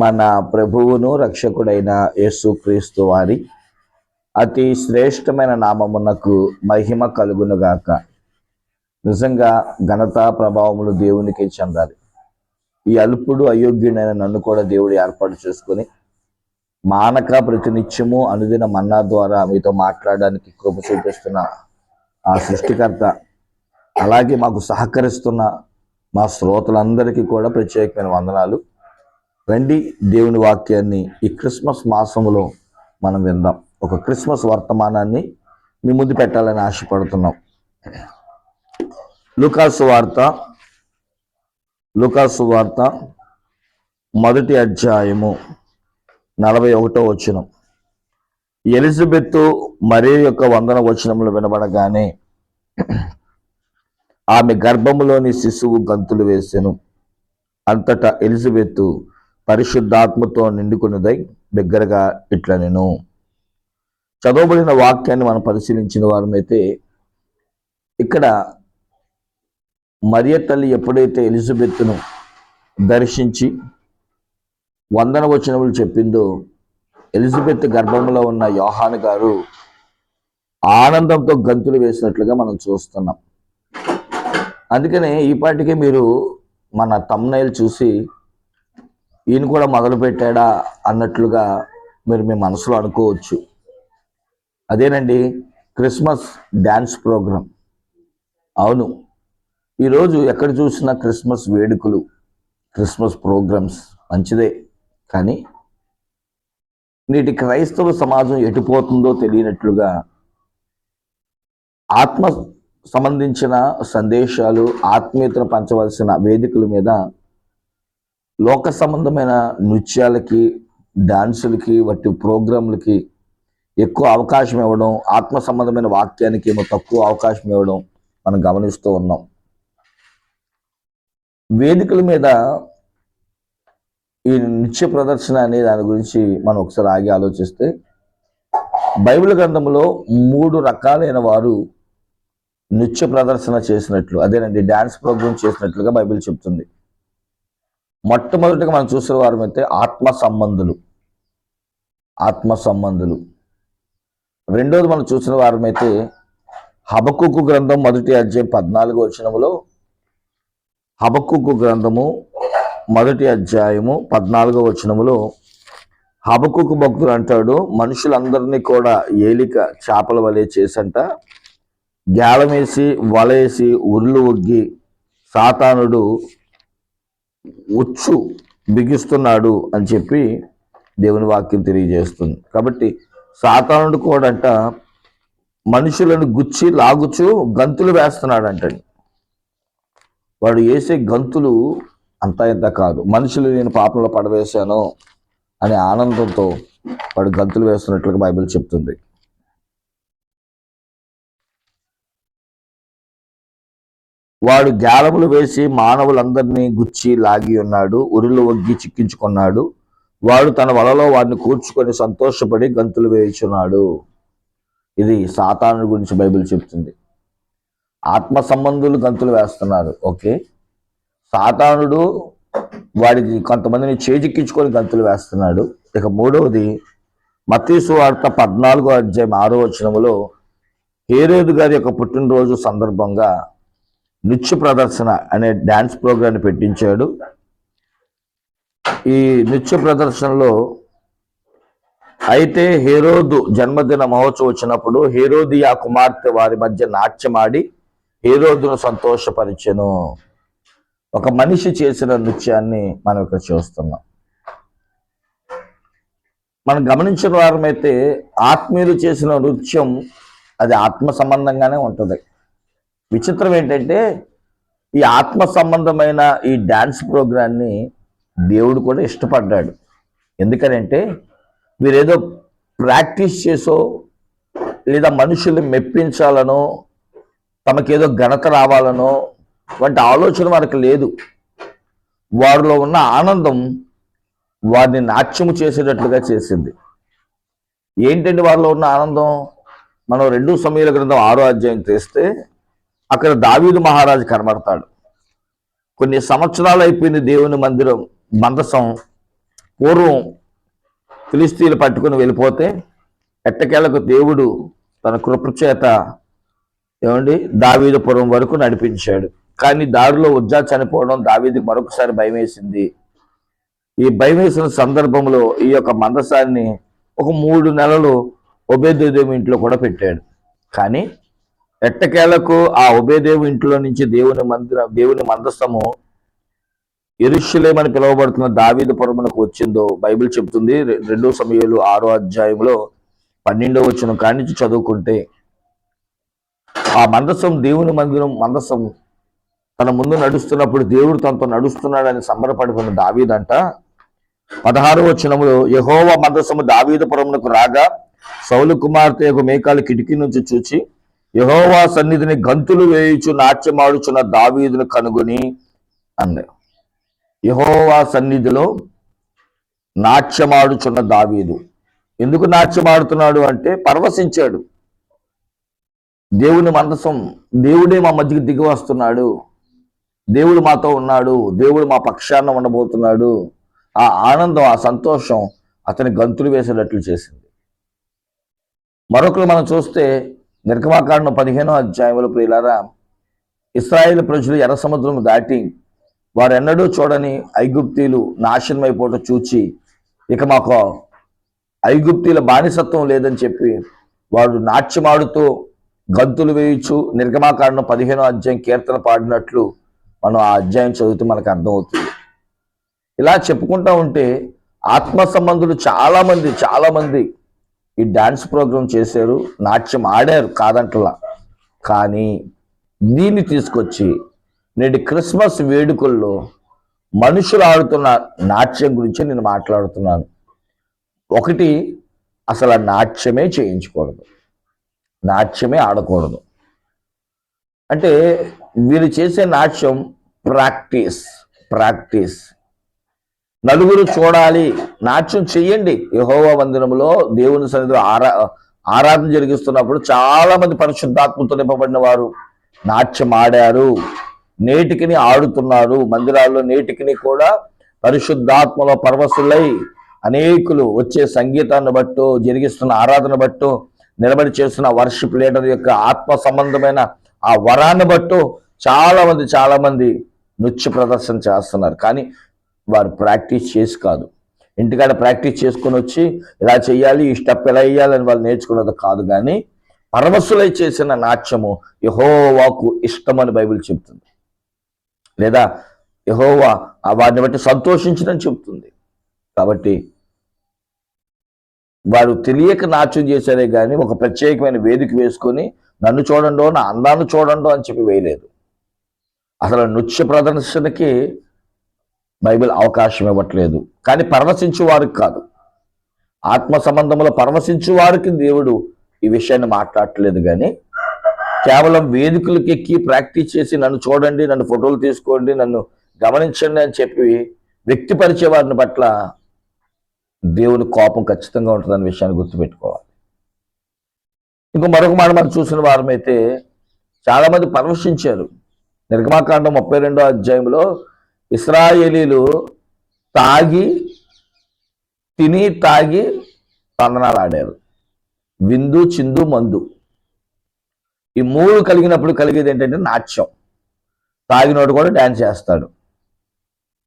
మన ప్రభువును రక్షకుడైన యేసుక్రీస్తు వారి అతి శ్రేష్టమైన నామమునకు మహిమ కలుగునుగాక నిజంగా ఘనత ప్రభావములు దేవునికి చెందాలి. ఈ అల్పుడు అయోగ్యుడైన నన్ను కూడా దేవుడు ఏర్పాటు చేసుకొని మానక ప్రతినిత్యము అనుదిన మన్నా ద్వారా మీతో మాట్లాడడానికి కృప చూపిస్తున్న ఆ సృష్టికర్త అలాగే మాకు సహకరిస్తున్న మా శ్రోతలందరికీ కూడా ప్రత్యేకమైన వందనాలు. రండి దేవుని వాక్యాన్ని ఈ క్రిస్మస్ మాసంలో మనం విందాం. ఒక క్రిస్మస్ వర్తమానాన్ని మీ ముందు పెట్టాలని ఆశపడుతున్నాం. లుకాసు వార్త లుకాసు వార్త మొదటి అధ్యాయము నలభై ఒకటో వచనం. ఎలిజబెత్ మరే యొక్క వందన వచనములు వినబడగానే ఆమె గర్భములోని శిశువు గంతులు వేసెను. అంతటా ఎలిజబెత్ పరిశుద్ధాత్మతో నిండుకున్నదై దగ్గరగా ఇట్లా నేను. చదవబడిన వాక్యాన్ని మనం పరిశీలించిన వారమైతే ఇక్కడ మరియ తల్లి ఎప్పుడైతే ఎలిజబెత్ను దర్శించి వందన వచనములు చెప్పిందో ఎలిజబెత్ గర్భంలో ఉన్న యోహాన్ గారు ఆనందంతో గంతులు వేసినట్లుగా మనం చూస్తున్నాం. అందుకనే ఈ మీరు మన తమ్నైల్ చూసి ఈయన కూడా మొదలు పెట్టాడా అన్నట్లుగా మీరు మీ మనసులో అనుకోవచ్చు. అదేనండి క్రిస్మస్ డ్యాన్స్ ప్రోగ్రాం. అవును ఈరోజు ఎక్కడ చూసినా క్రిస్మస్ వేడుకలు క్రిస్మస్ ప్రోగ్రామ్స్ మంచిదే. కానీ నేటి క్రైస్తవ సమాజం ఎటుపోతుందో తెలియనట్లుగా ఆత్మ సంబంధించిన సందేశాలు ఆత్మీయతను పంచవలసిన వేదికల మీద లోక సంబంధమైన నృత్యాలకి డాన్సులకి వాటి ప్రోగ్రాంలకి ఎక్కువ అవకాశం ఇవ్వడం ఆత్మ సంబంధమైన వాక్యానికి ఏమో తక్కువ అవకాశం ఇవ్వడం మనం గమనిస్తూ ఉన్నాం. వేదికల మీద ఈ నృత్య ప్రదర్శన అనే దాని గురించి మనం ఒకసారి ఆగి ఆలోచిస్తే బైబిల్ గ్రంథంలో మూడు రకాలైన వారు నృత్య ప్రదర్శన చేసినట్లు అదేనండి డ్యాన్స్ ప్రోగ్రామ్ చేసినట్లుగా బైబిల్ చెప్తుంది. మొట్టమొదటిగా మనం చూసిన వారం అయితే ఆత్మ సంబంధులు ఆత్మ సంబంధులు రెండోది మనం చూసిన వారం అయితే హబకుకు గ్రంథం మొదటి అధ్యాయం పద్నాలుగు వచనములో హబకుకు గ్రంథము మొదటి అధ్యాయము పద్నాలుగో వచనములో హబకుకు భక్తుడు అంటాడు మనుషులందరినీ కూడా ఏలిక చేపల వలె చేసంట. గ్యాలమేసి వలేసి ఉర్లు ఒగ్గి సాతానుడు ఉచ్చు బిగిస్తున్నాడు అని చెప్పి దేవుని వాక్యం తెలియజేస్తుంది. కాబట్టి సాతానుడు కూడా అంట మనుషులను గుచ్చి లాగుచు గంతులు వేస్తున్నాడంటండి. వాడు వేసే గంతులు అంతా ఇంత కాదు. మనుషులు నేను పాపంలో పడవేశాను అనే ఆనందంతో వాడు గంతులు వేస్తున్నట్లుగా బైబిల్ చెప్తుంది. వాడు జాలములు వేసి మానవులందరినీ గుచ్చి లాగి ఉన్నాడు ఉరిలో వగ్గి చిక్కించుకున్నాడు. వాడు తన వలలో వాడిని కూర్చుకొని సంతోషపడి గంతులు వేయుచున్నాడు. ఇది సాతాను గురించి బైబిల్ చెప్తుంది. ఆత్మ సంబంధులు గంతులు వేస్తున్నారు ఓకే? సాతానుడు వాడికి కొంతమందిని చేజిక్కించుకొని గంతులు వేస్తున్నాడు. ఇక మూడవది మతీసు వార్త పద్నాలుగో అధ్యాయం ఆరో వచనములో హేరేదు గారి యొక్క పుట్టినరోజు సందర్భంగా నృత్య ప్రదర్శన అనే డ్యాన్స్ ప్రోగ్రాన్ని పెట్టించాడు. ఈ నృత్య ప్రదర్శనలో అయితే హేరోదు జన్మదిన మహోత్సవం వచ్చినప్పుడు హేరోదియా కుమార్తె వారి మధ్య నాట్యమాడి హేరోదును సంతోషపరిచెను. ఒక మనిషి చేసిన నృత్యాన్ని మనం ఇక్కడ చూస్తున్నాం. మనం గమనించిన వారమైతే ఆత్మీయులు చేసిన నృత్యం అది ఆత్మ సంబంధంగానే ఉంటుంది. విచిత్రం ఏంటంటే ఈ ఆత్మ సంబంధమైన ఈ డ్యాన్స్ ప్రోగ్రాన్ని దేవుడు కూడా ఇష్టపడ్డాడు. ఎందుకనంటే వీరేదో ప్రాక్టీస్ చేసో లేదా మనుషుల్ని మెప్పించాలనో తమకేదో ఘనత రావాలనో వంటి ఆలోచన వారికి లేదు. వారిలో ఉన్న ఆనందం వారిని నాట్యము చేసేటట్లుగా చేసింది. ఏంటండి వారిలో ఉన్న ఆనందం? మనం రెండు సమయాల గ్రంథం ఆరో అధ్యాయం చేస్తే అక్కడ దావీదు మహారాజు కనబడతాడు. కొన్ని సంవత్సరాలు అయిపోయింది దేవుని మందిరం మందసం పూర్వం ఫిలిస్తీన్లు పట్టుకుని వెళ్ళిపోతే ఎట్టకేలకు దేవుడు తన కృపచేత ఏమండి దావీదపురం వరకు నడిపించాడు. కానీ దారిలో ఉజ్జా చనిపోవడం దావీదికి మరొకసారి భయం వేసింది ఈ భయం వేసిన సందర్భంలో ఈ యొక్క మందసాన్ని ఒక మూడు నెలలు ఉభయదేవి ఇంట్లో కూడా పెట్టాడు. కానీ ఎట్టకేలకు ఆ ఉభయదేవు ఇంట్లో నుంచి దేవుని మందిర దేవుని మందస్తము ఎరుషులేమని పిలువబడుతున్న దావీదుపురమునకు వచ్చిందో బైబిల్ చెబుతుంది. రెండో సమయాలు ఆరో అధ్యాయంలో పన్నెండో వచ్చిన కాడి నుంచి చదువుకుంటే ఆ మందసం దేవుని మందిరం మందసం తన ముందు నడుస్తున్నప్పుడు దేవుడు తనతో నడుస్తున్నాడని సంబరపడిపోయిన దావీదంట. పదహారు వచనములో యహోవ మందసము దావీదపురమునకు రాగా సౌలు కుమార్తె యొక్క మేకాలు కిటికీ నుంచి చూచి యహోవా సన్నిధిని గంతులు వేయుచు నాట్యమాడుచున్న దావీదును కనుగొని అన్నారు యహోవా సన్నిధిలో నాట్యమాడుచున్న దావీదు. ఎందుకు నాట్యమాడుతున్నాడు అంటే పరవశించాడు. దేవుని మందసం దేవుడే మా మధ్యకి దిగి వస్తున్నాడు. దేవుడు మాతో ఉన్నాడు. దేవుడు మా పక్షాన ఉండబోతున్నాడు. ఆ ఆనందం ఆ సంతోషం అతని గంతులు వేసేటట్లు చేసింది. మరొకరు మనం చూస్తే నిర్గమాకాండం పదిహేనో అధ్యాయంలో ప్రియులారా ఇస్రాయేల్ ప్రజలు ఎర్ర సముద్రం దాటి వారెన్నడూ చూడని ఐగుప్తీలు నాశనం అయిపోవటం చూచి ఇక మాకు ఐగుప్తీల బానిసత్వం లేదని చెప్పి వాడు నాట్యమాడుతూ గంతులు వేయచ్చు నిర్గమాకాండం పదిహేనో అధ్యాయం కీర్తన పాడినట్లు మనం ఆ అధ్యాయం చదివితే మనకు అర్థమవుతుంది. ఇలా చెప్పుకుంటా ఉంటే ఆత్మ సంబంధులు చాలామంది చాలామంది ఈ డాన్స్ ప్రోగ్రామ్ చేశారు నాట్యం ఆడారు కాదంటలా కానీ దీన్ని తీసుకొచ్చి నేటి క్రిస్మస్ వేడుకల్లో మనుషులు ఆడుతున్న నాట్యం గురించి నేను మాట్లాడుతున్నాను. ఒకటి అసలు నాట్యమే చేయించకూడదు. నాట్యమే ఆడకూడదు. అంటే వీరు చేసే నాట్యం ప్రాక్టీస్ ప్రాక్టీస్. నలుగురు చూడాలి. నాట్యం చెయ్యండి. యహోవా మందిరంలో దేవుని సన్నిధిలో ఆరా ఆరాధన జరిగిస్తున్నప్పుడు చాలా మంది పరిశుద్ధాత్మతో నింపబడిన వారు నాట్యం ఆడారు. నేటికిని ఆడుతున్నారు. మందిరాల్లో నేటికిని కూడా పరిశుద్ధాత్మలో పరవశులై అనేకులు వచ్చే సంగీతాన్ని బట్టు జరిగిస్తున్న ఆరాధన బట్టు నిలబడి చేస్తున్న వర్షిప్ లీడర్ యొక్క ఆత్మ సంబంధమైన ఆ వరాన్ని బట్టు చాలా మంది చాలా మంది నృత్య ప్రదర్శన చేస్తున్నారు. కానీ వారు ప్రాక్టీస్ చేసి కాదు. ఇంటికాడ ప్రాక్టీస్ చేసుకొని వచ్చి ఇలా చేయాలి ఈ స్టెప్ ఎలా వేయాలని వాళ్ళు నేర్చుకున్నది కాదు కానీ పరమశులై చేసిన నాట్యము యహోవాకు ఇష్టమని బైబిల్ చెప్తుంది. లేదా యహోవా ఆ వారిని బట్టి సంతోషించడం చెప్తుంది. కాబట్టి వారు తెలియక నాట్యం చేశారే కానీ ఒక ప్రత్యేకమైన వేదిక వేసుకొని నన్ను చూడండో నా అందాన్ని చూడండో అని చెప్పి వేయలేదు. అసలు నృత్య ప్రదర్శనకి బైబిల్ అవకాశం ఇవ్వట్లేదు. కానీ పరవశించు వారికి కాదు. ఆత్మ సంబంధంలో పరవశించు వారికి దేవుడు ఈ విషయాన్ని మాట్లాడట్లేదు కానీ కేవలం వేదికలకు ఎక్కి ప్రాక్టీస్ చేసి నన్ను చూడండి నన్ను ఫోటోలు తీసుకోండి నన్ను గమనించండి అని చెప్పి వ్యక్తిపరిచే వారిని పట్ల దేవుని కోపం ఖచ్చితంగా ఉంటుందన్న విషయాన్ని గుర్తుపెట్టుకోవాలి. ఇంకో మరొక మాట మనం చూసిన వారమైతే చాలామంది పరవశించారు. నిర్గమాకాండం ముప్పై రెండో అధ్యాయంలో ఇస్రాయేలీలు తాగి తిని తాగి తందనాలు ఆడారు. విందు చిందు మందు. ఈ మూడు కలిగినప్పుడు కలిగేది ఏంటంటే నాట్యం. తాగినోడు కూడా డ్యాన్స్ చేస్తాడు.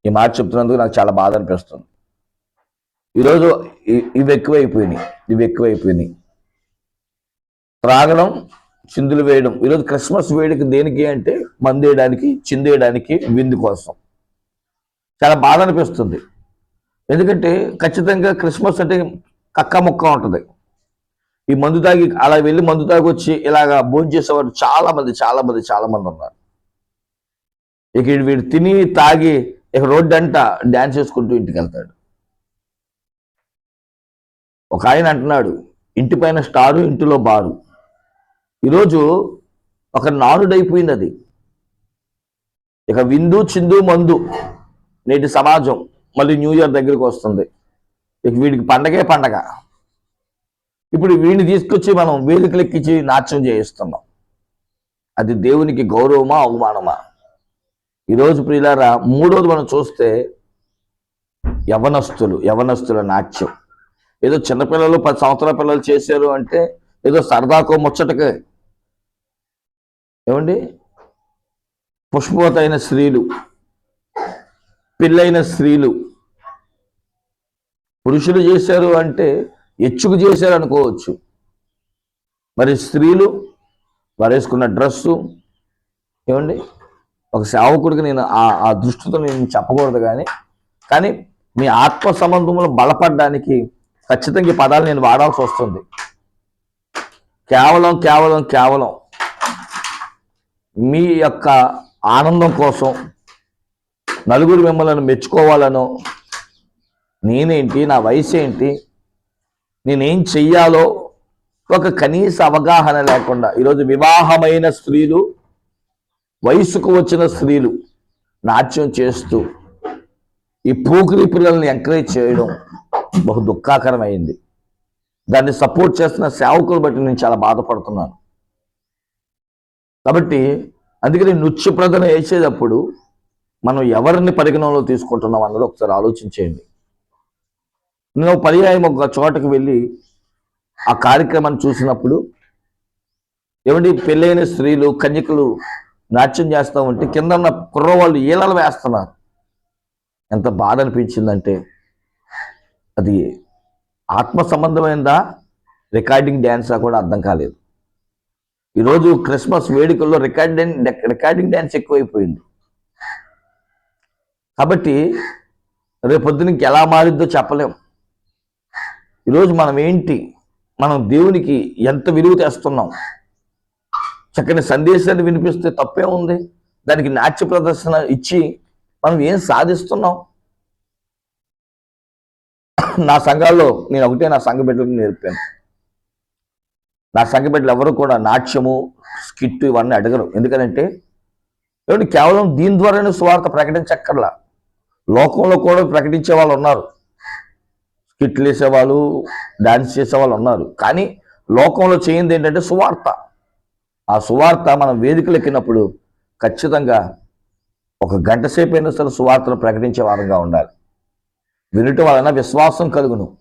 ఈ మాట చెప్తున్నందుకు నాకు చాలా బాధ అనిపిస్తుంది. ఈరోజు ఇవి ఎక్కువైపోయినాయి. ఇవి ఎక్కువైపోయినాయి. త్రాగడం చిందులు వేయడం. ఈరోజు క్రిస్మస్ వేడికి దేనికి అంటే మందేయడానికి చిందేయడానికి విందు కోసం. చాలా బాధ అనిపిస్తుంది. ఎందుకంటే ఖచ్చితంగా క్రిస్మస్ అంటే కక్క ముక్క ఉంటుంది. ఈ మందు తాగి అలా వెళ్ళి మందు తాగి వచ్చి ఇలాగా భోజనం చేసేవారు చాలా మంది చాలా మంది చాలా మంది ఉన్నారు. ఇక వీడు- వీడు తిని తాగి ఇక రోడ్డు అంట డ్యాన్స్ చేసుకుంటూ ఇంటికి వెళ్తాడు. ఒక ఆయన అంటున్నాడు ఇంటి పైన స్టారు ఇంటిలో బారు. ఈరోజు ఒక నానుడైపోయింది అది ఇక విందు చిందు మందు. నేటి సమాజం మళ్ళీ న్యూ ఇయర్ దగ్గరికి వస్తుంది. ఇక వీడికి పండగే పండగ. ఇప్పుడు వీడిని తీసుకొచ్చి మనం వేదికలు ఎక్కించి నాట్యం చేయిస్తున్నాం. అది దేవునికి గౌరవమా అవమానమా? ఈరోజు ప్రియులారా మూడోది మనం చూస్తే యవనస్తులు యవనస్తుల నాట్యం. ఏదో చిన్నపిల్లలు పది సంవత్సరాల పిల్లలు చేశారు అంటే ఏదో సరదాకో ముచ్చటకే. ఏమండి? పుష్పవతైన స్త్రీలు. పెళ్ళైన స్త్రీలు పురుషులు చేశారు అంటే ఎచ్చుకు చేశారు అనుకోవచ్చు. మరి స్త్రీలు వారేసుకున్న వేసుకున్న డ్రెస్సు ఏమండి? ఒక సేవకుడికి నేను ఆ ఆ దృష్టితో నేను చెప్పకూడదు కానీ కానీ మీ ఆత్మ సంబంధంలో బలపడడానికి ఖచ్చితంగా ఈ పదాలు నేను వాడాల్సి వస్తుంది. కేవలం కేవలం కేవలం మీ యొక్క ఆనందం కోసం నలుగురు మిమ్మల్ని మెచ్చుకోవాలనో నేనేంటి నా వయసు ఏంటి నేనేం చెయ్యాలో ఒక కనీస అవగాహన లేకుండా ఈరోజు వివాహమైన స్త్రీలు వయసుకు వచ్చిన స్త్రీలు నాట్యం చేస్తూ ఈ పూకిరి పిల్లల్ని ఎంకరేజ్ చేయడం బహు దుఃఖాకరమైంది. దాన్ని సపోర్ట్ చేస్తున్న సేవకులు బట్టి నేను చాలా బాధపడుతున్నాను. కాబట్టి అందుకని నృత్య ప్రదర్శన వేసేటప్పుడు మనం ఎవరిని పరిగణనలో తీసుకుంటున్నాం అన్నది ఒకసారి ఆలోచించేయండి. నేను పర్యాయం ఒక చోటకి వెళ్ళి ఆ కార్యక్రమాన్ని చూసినప్పుడు ఏమండి పెళ్ళైన స్త్రీలు కన్యకలు నాట్యం చేస్తూ ఉంటే కింద ఉన్న కుర్రవాళ్ళు ఈలలు వేస్తున్నారు. ఎంత బాధ అనిపించిందంటే అది ఆత్మ సంబంధమైందా రికార్డింగ్ డ్యాన్సా కూడా అర్థం కాలేదు. ఈరోజు క్రిస్మస్ వేడుకల్లో రికార్డింగ్ రికార్డింగ్ డ్యాన్స్ ఎక్కువైపోయింది. కాబట్టి రేపొద్దునకి ఎలా మారిద్దో చెప్పలేం. ఈరోజు మనం ఏంటి? మనం దేవునికి ఎంత విలువ తెస్తున్నాం? చక్కని సందేశాన్ని వినిపిస్తే తప్పే ఉంది. దానికి నాట్య ప్రదర్శన ఇచ్చి మనం ఏం సాధిస్తున్నాం? నా సంఘాల్లో నేను ఒకటే నా సంఘ బిడ్డలకు నేర్పాను. నా సంఘ బిడ్డలు ఎవరు కూడా నాట్యము స్కిట్ ఇవన్నీ అడగరు. ఎందుకంటే ఏమిటి కేవలం దీని ద్వారానే స్వార్థ ప్రకటించక్కర్లా. లోకంలో కూడా ప్రకటించే వాళ్ళు ఉన్నారు. స్కిట్లు వేసేవాళ్ళు డాన్స్ చేసేవాళ్ళు ఉన్నారు. కానీ లోకంలో చేయింది ఏంటంటే సువార్త. ఆ సువార్త మనం వేదికలు ఎక్కినప్పుడు ఖచ్చితంగా ఒక గంట సేపు అయినా సరే సువార్తను ప్రకటించే వారంగా ఉండాలి. వినటం వలన విశ్వాసం కలుగును.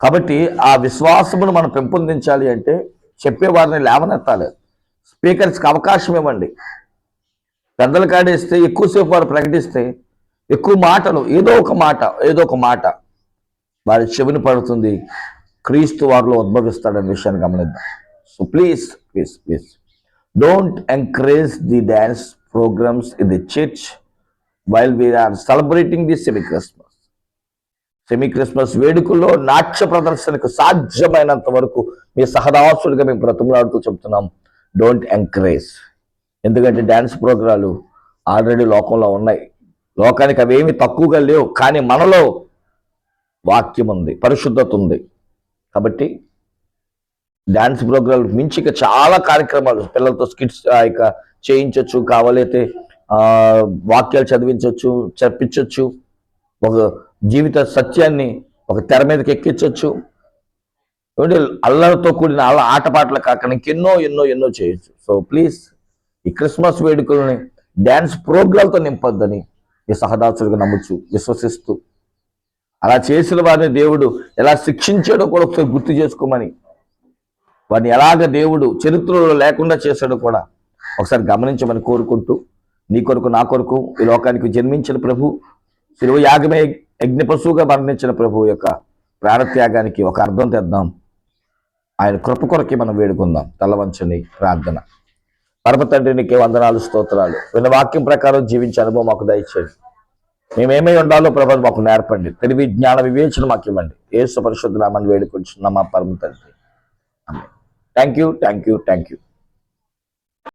కాబట్టి ఆ విశ్వాసమును మనం పెంపొందించాలి అంటే చెప్పేవారిని లేవనెత్తాలి. స్పీకర్స్కి అవకాశం ఇవ్వండి. పెద్దలు కాడేస్తే ఎక్కువసేపు వారు ప్రకటిస్తే ఎక్కువ మాటలు ఏదో ఒక మాట ఏదో ఒక మాట వారి చెవిని పడుతుంది. క్రీస్తు వారిలో ఉద్భవిస్తాడనే విషయాన్ని గమనిద్దాం. So please please please don't encourage the dance programmes in the church while we are celebrating the semi Christmas semi Christmas వేడుకల్లో నాట్య ప్రదర్శనకు సాధ్యమైనంత వరకు మీ సహదాసులుగా మేము బ్రతుకులాడుతూ చెప్తున్నాం. డోంట్ ఎంకరేజ్ ఎందుకంటే డ్యాన్స్ ప్రోగ్రాలు ఆల్రెడీ లోకంలో ఉన్నాయి. లోకానికి అవేమి తక్కువగా లేవు కానీ మనలో వాక్యం ఉంది పరిశుద్ధత ఉంది. కాబట్టి డ్యాన్స్ ప్రోగ్రాం మించి ఇక చాలా కార్యక్రమాలు పిల్లలతో స్కిట్స్ ఇక చేయించవచ్చు కావాలైతే వాక్యాలు చదివించవచ్చు చెప్పించవచ్చు ఒక జీవిత సత్యాన్ని ఒక తెర మీదకి ఎక్కించవచ్చు ఏమంటే అల్లరితో కూడిన అల్ల ఆటపాటలు కాకుండా ఇంకెన్నో ఎన్నో ఎన్నో చేయొచ్చు. సో ప్లీజ్ ఈ క్రిస్మస్ వేడుకలని డ్యాన్స్ ప్రోగ్రాంతో నింపొద్దని ఈ సహదాసుడిగా నమ్మచ్చు విశ్వసిస్తూ. అలా చేసిన వారిని దేవుడు ఎలా శిక్షించాడో కూడా ఒకసారి గుర్తు చేసుకోమని. వారిని ఎలాగ దేవుడు చరిత్రలో లేకుండా చేశాడో కూడా ఒకసారి గమనించమని కోరుకుంటూ నీ కొరకు నా కొరకు ఈ లోకానికి జన్మించిన ప్రభు శిలువ యాగమే యజ్ఞ పశువుగా మరణించిన ప్రభు యొక్క ప్రాణత్యాగానికి ఒక అర్థం తెద్దాం. ఆయన కృప కొరకి మనం వేడుకుందాం. తలవంచని ప్రార్థన. పరమతండ్రి నీకే వందనాలు స్తోత్రాలు. విన్న వాక్యం ప్రకారం జీవించే అనుభవం మాకు దయచేయండి. మేమేమై ఉండాలో ప్రభు మాకు నేర్పండి. తెలివి జ్ఞాన వివేచన మాకు ఇవ్వండి. ఏసు పరిశుద్ధ నామని వేడుకుంటున్నాం మా పరమ తండ్రి. Thank you thank you thank you